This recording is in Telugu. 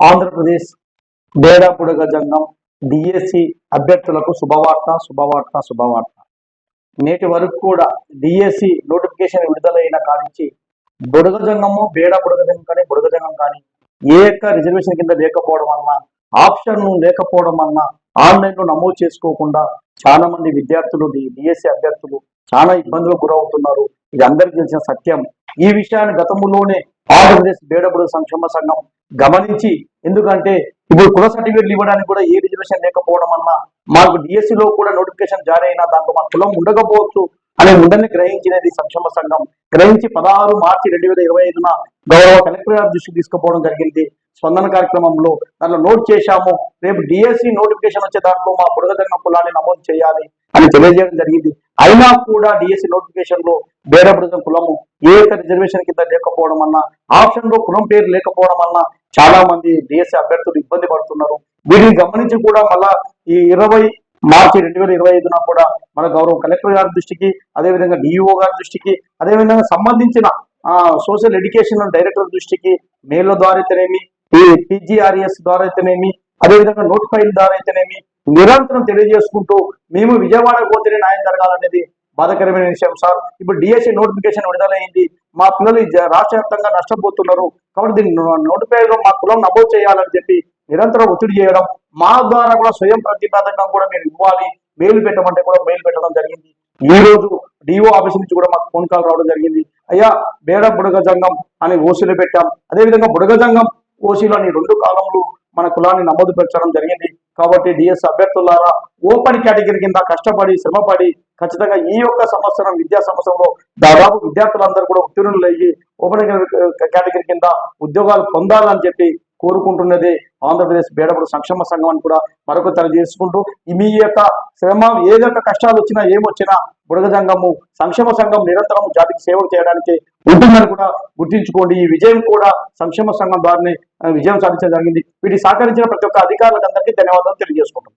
ఆంధ్రప్రదేశ్ బేడా బుడగ జంగం డిఎస్సి అభ్యర్థులకు శుభవార్త శుభవార్త శుభవార్త. నేటి వరకు కూడా డిఎస్సి నోటిఫికేషన్ విడుదలైన కానించి బుడగ జంగము బేడ బుడగ జంగం కానీ బుడగ జంగం కానీ ఏ యొక్క రిజర్వేషన్ కింద లేకపోవడం వలన ఆప్షన్ లేకపోవడం వలన ఆన్లైన్లో నమోదు చేసుకోకుండా చాలా మంది విద్యార్థులు డిఎస్సి అభ్యర్థులు చాలా ఇబ్బందులకు గురవుతున్నారు. ఇది అందరికీ తెలిసిన సత్యం. ఈ విషయాన్ని గతంలోనే ఆంధ్రప్రదేశ్ బేడబుడు సంక్షేమ సంఘం గమనించి ఎందుకంటే ఇప్పుడు కుల సర్టిఫికేట్లు ఇవ్వడానికి కూడా ఏ రిజర్వేషన్ లేకపోవడం అన్నా మాకు డిఎస్సి లో కూడా నోటిఫికేషన్ జారీ అయినా దాంట్లో మా కులం ఉండకపోవచ్చు అనే ఉందని గ్రహించినది సంక్షేమ సంఘం. గ్రహించి పదహారు మార్చి రెండు వేల ఇరవై ఐదున గౌరవ కలెక్టర్ గారి దృష్టికి తీసుకుపోవడం జరిగింది. స్పందన కార్యక్రమంలో దాంట్లో నోట్ చేశాము. రేపు డిఎస్సి నోటిఫికేషన్ వచ్చే దాంట్లో మా బుడగదగిన కులాన్ని నమోదు చేయాలి అని తెలియజేయడం జరిగింది. అయినా కూడా డిఎస్సి నోటిఫికేషన్లో బేరబృతం కులము ఏ ఒక్క రిజర్వేషన్ కింద లేకపోవడం అన్నా ఆప్షన్లో కులం పేరు లేకపోవడం వలన చాలా మంది డిఎస్సి అభ్యర్థులు ఇబ్బంది పడుతున్నారు. వీటిని గమనించి కూడా మళ్ళా ఈ ఇరవై మార్చి రెండు వేల ఇరవై ఐదున కూడా మన గౌరవ కలెక్టర్ గారి దృష్టికి అదేవిధంగా డిఈఓ గారి దృష్టికి అదేవిధంగా సంబంధించిన సోషల్ ఎడ్యుకేషన్ డైరెక్టర్ దృష్టికి మెయిల్ ద్వారా అయితేనేమి ఈ పిజిఆర్ఎస్ ద్వారా అయితేనేమి అదేవిధంగా నోట్ ఫైల్ ద్వారా అయితేనేమి నిరంతరం తెలియజేసుకుంటూ మేము విజయవాడ పోతేనే న్యాయం జరగాలనేది బాధాకరమైన విషయం సార్. ఇప్పుడు డిఎస్సి నోటిఫికేషన్ విడుదలైంది. మా పిల్లలు జ- రాష్ట్ర వ్యాప్తంగా నష్టపోతున్నారు. కాబట్టి దీన్ని నోటిఫికేషన్ మా కులం నమోదు చేయాలని చెప్పి నిరంతరం ఒత్తిడి చేయడం మా ద్వారా కూడా స్వయం ప్రతిపాదకం కూడా మీరు ఇవ్వాలి. మెయిల్ పెట్టమంటే కూడా మెయిల్ పెట్టడం జరిగింది. ఈ రోజు డిఓ ఆఫీస్ నుంచి కూడా మాకు ఫోన్ కాల్ రావడం జరిగింది. అయ్యా బేడ బుడగ జంగం అని ఓసీలు పెట్టాం. అదేవిధంగా బుడగ జంగం ఓసీలు అని రెండు కాలంలో మన కులాన్ని నమోదు పెట్టడం జరిగింది. కాబట్టి డిఎస్ అభ్యర్థులారా ఓపెన్ కేటగిరీ కింద కష్టపడి శ్రమపడి ఖచ్చితంగా ఈ యొక్క సంవత్సరం విద్యా సంవత్సరంలో దాదాపు విద్యార్థులందరూ కూడా ఉత్తీర్ణులు అయ్యి ఓపెన్ కేటగిరీ కింద ఉద్యోగాలు పొందాలని చెప్పి కోరుకుంటున్నది ఆంధ్రప్రదేశ్ బేడపడు సంక్షేమ సంఘం అని కూడా మరొక తెలియజేసుకుంటూ ఈ మీ యొక్క శ్రమ ఏదొక కష్టాలు వచ్చినా ఏమొచ్చినా బుడగ సంఘము సంక్షేమ సంఘం నిరంతరం జాతికి సేవ చేయడానికి ఉంటుందని కూడా గుర్తించుకోండి. ఈ విజయం కూడా సంక్షేమ సంఘం ద్వారానే విజయం సాధించడం జరిగింది. వీటికి సహకరించిన ప్రతి ఒక్క అధికారులకు అందరికీ ధన్యవాదాలు తెలియజేసుకుంటున్నాం.